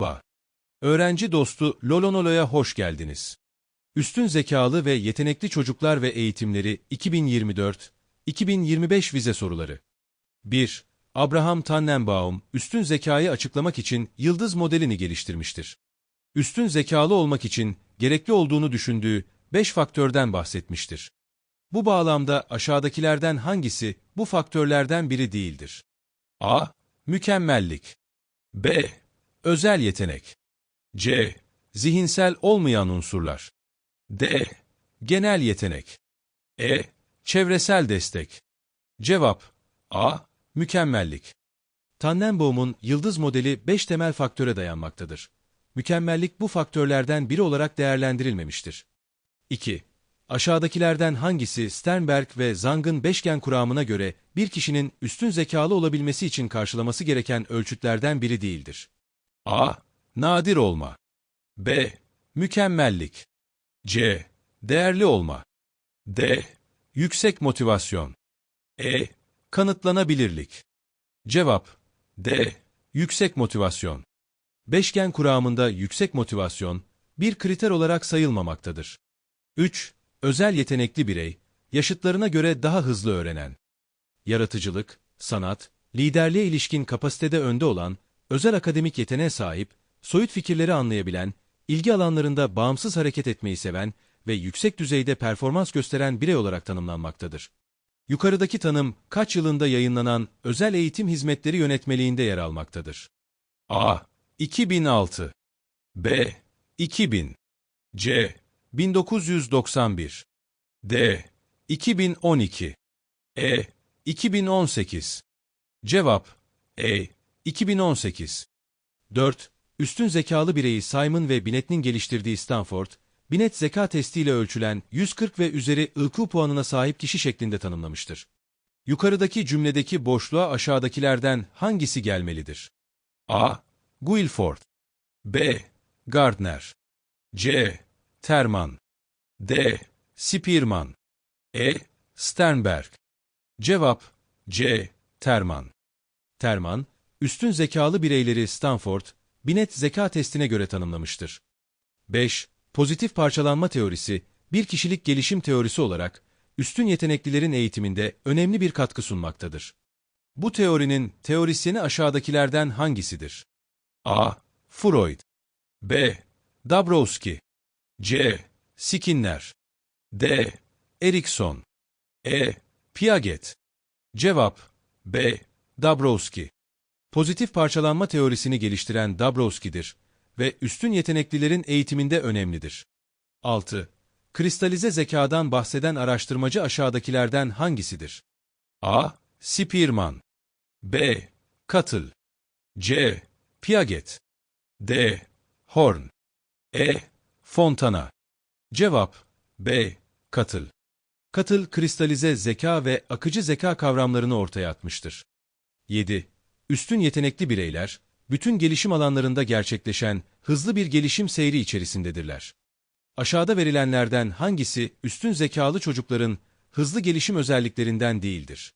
Ba. Öğrenci dostu Lolonolo'ya hoş geldiniz. Üstün zekalı ve yetenekli çocuklar ve eğitimleri 2024-2025 vize soruları. 1. Abraham Tannenbaum, üstün zekayı açıklamak için yıldız modelini geliştirmiştir. Üstün zekalı olmak için gerekli olduğunu düşündüğü 5 faktörden bahsetmiştir. Bu bağlamda aşağıdakilerden hangisi bu faktörlerden biri değildir? A. Mükemmellik B. Özel yetenek C. Zihinsel olmayan unsurlar D. Genel yetenek E. Çevresel destek Cevap A. Mükemmellik Tannenbaum'un yıldız modeli 5 temel faktöre dayanmaktadır. Mükemmellik bu faktörlerden biri olarak değerlendirilmemiştir. 2. Aşağıdakilerden hangisi Sternberg ve Zang'ın beşgen kuramına göre bir kişinin üstün zekalı olabilmesi için karşılaması gereken ölçütlerden biri değildir? A. Nadir olma B. Mükemmellik C. Değerli olma D. Yüksek motivasyon E. Kanıtlanabilirlik Cevap D. Yüksek motivasyon Beşgen kuramında yüksek motivasyon bir kriter olarak sayılmamaktadır. 3. Özel yetenekli birey, yaşıtlarına göre daha hızlı öğrenen. Yaratıcılık, sanat, liderliğe ilişkin kapasitede önde olan, özel akademik yeteneğe sahip, soyut fikirleri anlayabilen, ilgi alanlarında bağımsız hareket etmeyi seven ve yüksek düzeyde performans gösteren birey olarak tanımlanmaktadır. Yukarıdaki tanım, kaç yılında yayınlanan özel eğitim hizmetleri yönetmeliğinde yer almaktadır. A. 2006 B. 2000 C. 1991 D. 2012 E. 2018 Cevap E. 2018 4. Üstün zekalı bireyi Simon ve Binet'in geliştirdiği Stanford, Binet zeka testiyle ölçülen 140 ve üzeri IQ puanına sahip kişi şeklinde tanımlamıştır. Yukarıdaki cümledeki boşluğa aşağıdakilerden hangisi gelmelidir? A. Guilford B. Gardner C. Terman D. Spearman E. Sternberg Cevap C. Terman Terman, üstün zekalı bireyleri Stanford, Binet zeka testine göre tanımlamıştır. 5. Pozitif parçalanma teorisi, bir kişilik gelişim teorisi olarak, üstün yeteneklilerin eğitiminde önemli bir katkı sunmaktadır. Bu teorinin teorisyeni aşağıdakilerden hangisidir? A. Freud B. Dabrowski C. Skinner D. Erikson E. Piaget Cevap B. Dabrowski Pozitif parçalanma teorisini geliştiren Dabrowski'dir ve üstün yeteneklilerin eğitiminde önemlidir. 6. Kristalize zekadan bahseden araştırmacı aşağıdakilerden hangisidir? A. Spearman B. Cuttle C. Piaget D. Horn E. Fontana Cevap B. Cuttle Cuttle, kristalize zeka ve akıcı zeka kavramlarını ortaya atmıştır. 7. Üstün yetenekli bireyler, bütün gelişim alanlarında gerçekleşen hızlı bir gelişim seyri içerisindedirler. Aşağıda verilenlerden hangisi üstün zekalı çocukların hızlı gelişim özelliklerinden değildir?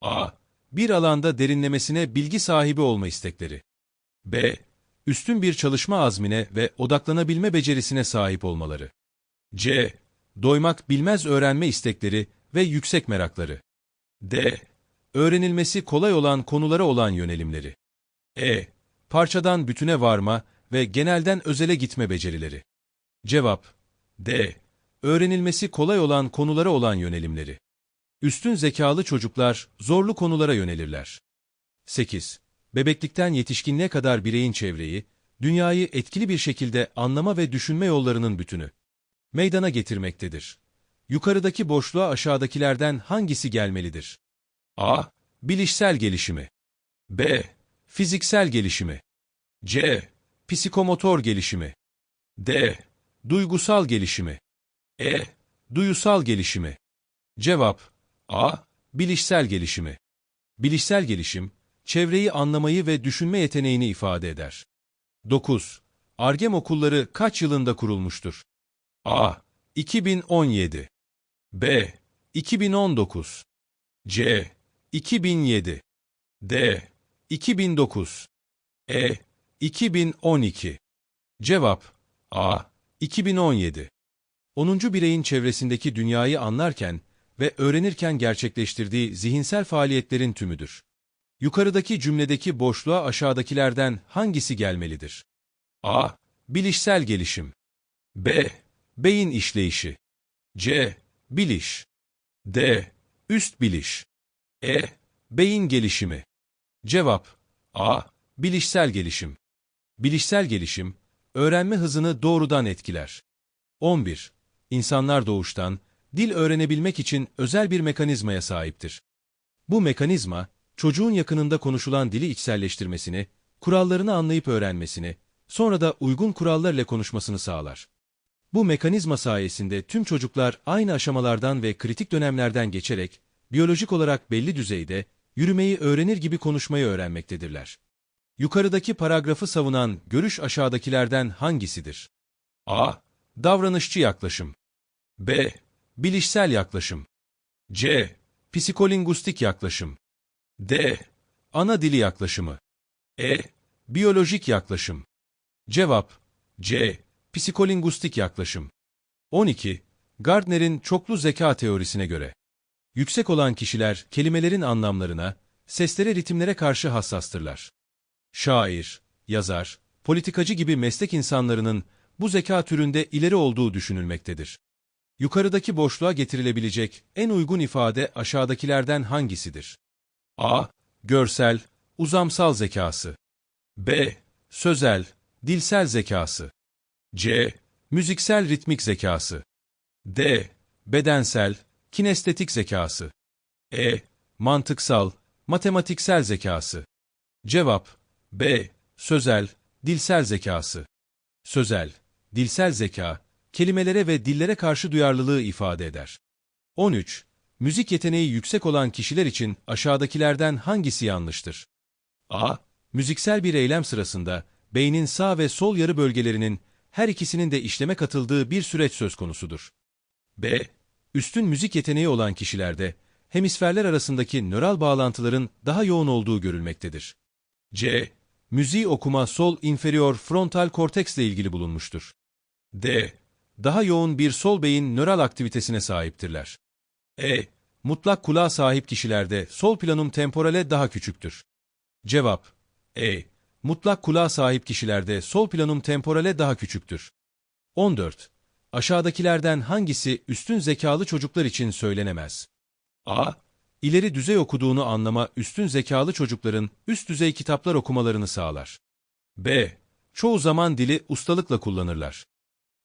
A. Bir alanda derinlemesine bilgi sahibi olma istekleri. B. Üstün bir çalışma azmine ve odaklanabilme becerisine sahip olmaları. C. Doymak bilmez öğrenme istekleri ve yüksek merakları. D. Öğrenilmesi kolay olan konulara olan yönelimleri. E. Parçadan bütüne varma ve genelden özele gitme becerileri. Cevap D. Öğrenilmesi kolay olan konulara olan yönelimleri. Üstün zekalı çocuklar zorlu konulara yönelirler. 8. Bebeklikten yetişkinliğe kadar bireyin çevreyi, dünyayı etkili bir şekilde anlama ve düşünme yollarının bütünü meydana getirmektedir. Yukarıdaki boşluğa aşağıdakilerden hangisi gelmelidir? A. Bilişsel gelişimi B. Fiziksel gelişimi C. Psikomotor gelişimi D. Duygusal gelişimi E. Duyusal gelişimi Cevap A. Bilişsel gelişimi Bilişsel gelişim, çevreyi anlamayı ve düşünme yeteneğini ifade eder. 9. Argem okulları kaç yılında kurulmuştur? A. 2017 B. 2019 C. 2007 D. 2009 E. 2012 Cevap A. 2017 10. bireyin çevresindeki dünyayı anlarken ve öğrenirken gerçekleştirdiği zihinsel faaliyetlerin tümüdür. Yukarıdaki cümledeki boşluğa aşağıdakilerden hangisi gelmelidir? A. Bilişsel gelişim B. Beyin işleyişi C. Biliş D. Üst biliş E. Beyin gelişimi Cevap A. Bilişsel gelişim Bilişsel gelişim, öğrenme hızını doğrudan etkiler. 11. İnsanlar doğuştan, dil öğrenebilmek için özel bir mekanizmaya sahiptir. Bu mekanizma, çocuğun yakınında konuşulan dili içselleştirmesini, kurallarını anlayıp öğrenmesini, sonra da uygun kurallarla konuşmasını sağlar. Bu mekanizma sayesinde tüm çocuklar aynı aşamalardan ve kritik dönemlerden geçerek, biyolojik olarak belli düzeyde, yürümeyi öğrenir gibi konuşmayı öğrenmektedirler. Yukarıdaki paragrafı savunan görüş aşağıdakilerden hangisidir? A. Davranışçı yaklaşım B. Bilişsel yaklaşım C. Psikolingustik yaklaşım D. Ana dili yaklaşımı E. Biyolojik yaklaşım Cevap C. Psikolingustik yaklaşım 12. Gardner'in çoklu zeka teorisine göre yüksek olan kişiler kelimelerin anlamlarına, seslere ritimlere karşı hassastırlar. Şair, yazar, politikacı gibi meslek insanlarının bu zeka türünde ileri olduğu düşünülmektedir. Yukarıdaki boşluğa getirilebilecek en uygun ifade aşağıdakilerden hangisidir? A. Görsel, uzamsal zekası. B. Sözel, dilsel zekası. C. Müziksel ritmik zekası. D. Bedensel, kinestetik zekası. E. Mantıksal, matematiksel zekası. Cevap B. Sözel, dilsel zekası. Sözel, dilsel zeka, kelimelere ve dillere karşı duyarlılığı ifade eder. 13. Müzik yeteneği yüksek olan kişiler için aşağıdakilerden hangisi yanlıştır? A. Müziksel bir eylem sırasında beynin sağ ve sol yarı bölgelerinin her ikisinin de işleme katıldığı bir süreç söz konusudur. B. Üstün müzik yeteneği olan kişilerde hemisferler arasındaki nöral bağlantıların daha yoğun olduğu görülmektedir. C. Müziği okuma sol inferior frontal korteksle ilgili bulunmuştur. D. Daha yoğun bir sol beyin nöral aktivitesine sahiptirler. E. Mutlak kulağa sahip kişilerde sol planum temporale daha küçüktür. Cevap E. Mutlak kulağa sahip kişilerde sol planum temporale daha küçüktür. 14. Aşağıdakilerden hangisi üstün zekalı çocuklar için söylenemez? A. İleri düzey okuduğunu anlama üstün zekalı çocukların üst düzey kitaplar okumalarını sağlar. B. Çoğu zaman dili ustalıkla kullanırlar.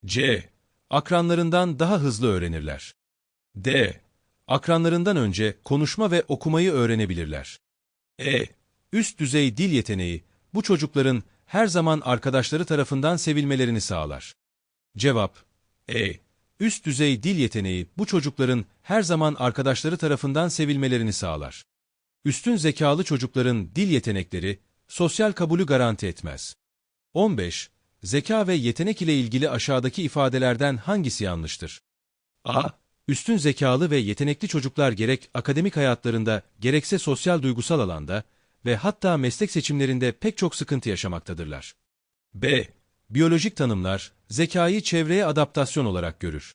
C. Akranlarından daha hızlı öğrenirler. D. Akranlarından önce konuşma ve okumayı öğrenebilirler. E. Üst düzey dil yeteneği bu çocukların her zaman arkadaşları tarafından sevilmelerini sağlar. Cevap E. Üst düzey dil yeteneği bu çocukların her zaman arkadaşları tarafından sevilmelerini sağlar. Üstün zekalı çocukların dil yetenekleri sosyal kabulü garanti etmez. 15. Zeka ve yetenek ile ilgili aşağıdaki ifadelerden hangisi yanlıştır? A. Üstün zekalı ve yetenekli çocuklar gerek akademik hayatlarında gerekse sosyal duygusal alanda ve hatta meslek seçimlerinde pek çok sıkıntı yaşamaktadırlar. B. Biyolojik tanımlar, zekayı çevreye adaptasyon olarak görür.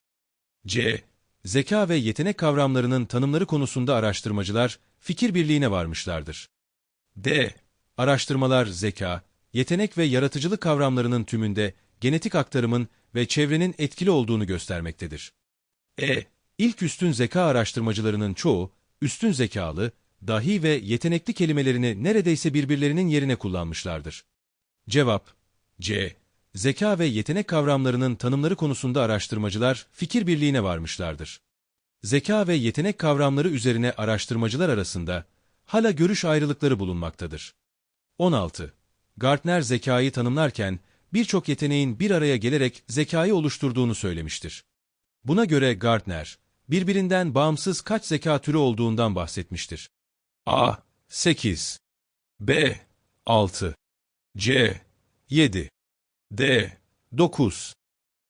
C. Zeka ve yetenek kavramlarının tanımları konusunda araştırmacılar fikir birliğine varmışlardır. D. Araştırmalar zeka, yetenek ve yaratıcılık kavramlarının tümünde genetik aktarımın ve çevrenin etkili olduğunu göstermektedir. E. İlk üstün zeka araştırmacılarının çoğu, üstün zekalı, dahi ve yetenekli kelimelerini neredeyse birbirlerinin yerine kullanmışlardır. Cevap C. Zeka ve yetenek kavramlarının tanımları konusunda araştırmacılar fikir birliğine varmışlardır. Zeka ve yetenek kavramları üzerine araştırmacılar arasında hala görüş ayrılıkları bulunmaktadır. 16. Gartner zekayı tanımlarken birçok yeteneğin bir araya gelerek zekayı oluşturduğunu söylemiştir. Buna göre Gartner, birbirinden bağımsız kaç zeka türü olduğundan bahsetmiştir. A. 8 B. 6 C. 7 D. 9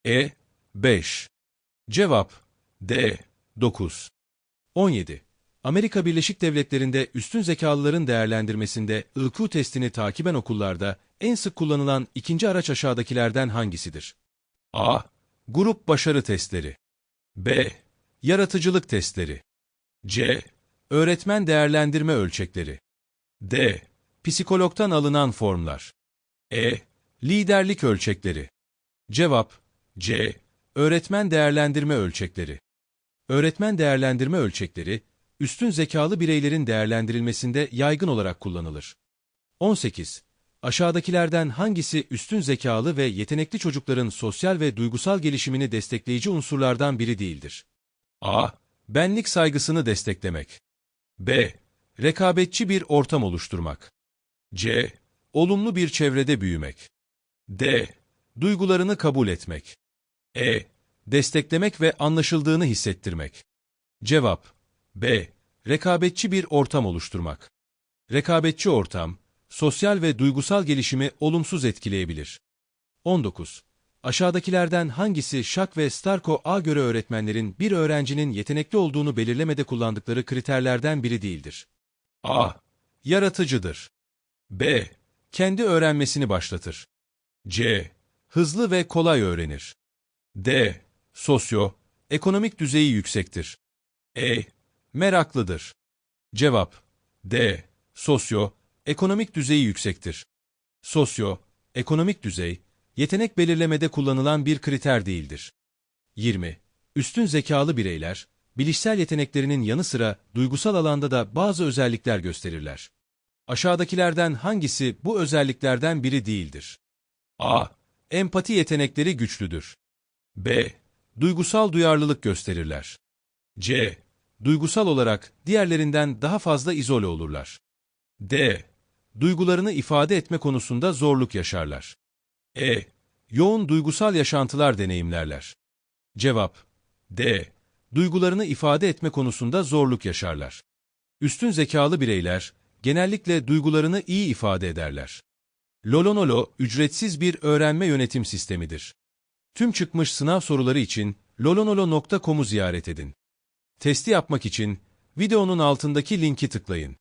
E. 5 Cevap D. 9 17. Amerika Birleşik Devletleri'nde üstün zekalıların değerlendirmesinde IQ testini takiben okullarda en sık kullanılan ikinci araç aşağıdakilerden hangisidir? A. Grup başarı testleri. B. Yaratıcılık testleri. C. Öğretmen değerlendirme ölçekleri. D. Psikologdan alınan formlar. E. Liderlik ölçekleri. Cevap C. Öğretmen değerlendirme ölçekleri. Öğretmen değerlendirme ölçekleri, üstün zekalı bireylerin değerlendirilmesinde yaygın olarak kullanılır. 18. Aşağıdakilerden hangisi üstün zekalı ve yetenekli çocukların sosyal ve duygusal gelişimini destekleyici unsurlardan biri değildir? A. Benlik saygısını desteklemek. B. Rekabetçi bir ortam oluşturmak. C. Olumlu bir çevrede büyümek. D. Duygularını kabul etmek. E. Desteklemek ve anlaşıldığını hissettirmek. Cevap B. Rekabetçi bir ortam oluşturmak. Rekabetçi ortam, sosyal ve duygusal gelişimi olumsuz etkileyebilir. 19. Aşağıdakilerden hangisi Şak ve Starko A göre öğretmenlerin bir öğrencinin yetenekli olduğunu belirlemede kullandıkları kriterlerden biri değildir? A. Yaratıcıdır. B. Kendi öğrenmesini başlatır. C. Hızlı ve kolay öğrenir. D. Sosyo, ekonomik düzeyi yüksektir. E. Meraklıdır. Cevap D. Sosyo, ekonomik düzeyi yüksektir. Sosyo, ekonomik düzey, yetenek belirlemede kullanılan bir kriter değildir. 20. Üstün zekalı bireyler, bilişsel yeteneklerinin yanı sıra duygusal alanda da bazı özellikler gösterirler. Aşağıdakilerden hangisi bu özelliklerden biri değildir? A. Empati yetenekleri güçlüdür. B. Duygusal duyarlılık gösterirler. C. Duygusal olarak diğerlerinden daha fazla izole olurlar. D. Duygularını ifade etme konusunda zorluk yaşarlar. E. Yoğun duygusal yaşantılar deneyimlerler. Cevap D. Duygularını ifade etme konusunda zorluk yaşarlar. Üstün zekalı bireyler genellikle duygularını iyi ifade ederler. Lolonolo ücretsiz bir öğrenme yönetim sistemidir. Tüm çıkmış sınav soruları için lolonolo.com'u ziyaret edin. Testi yapmak için videonun altındaki linki tıklayın.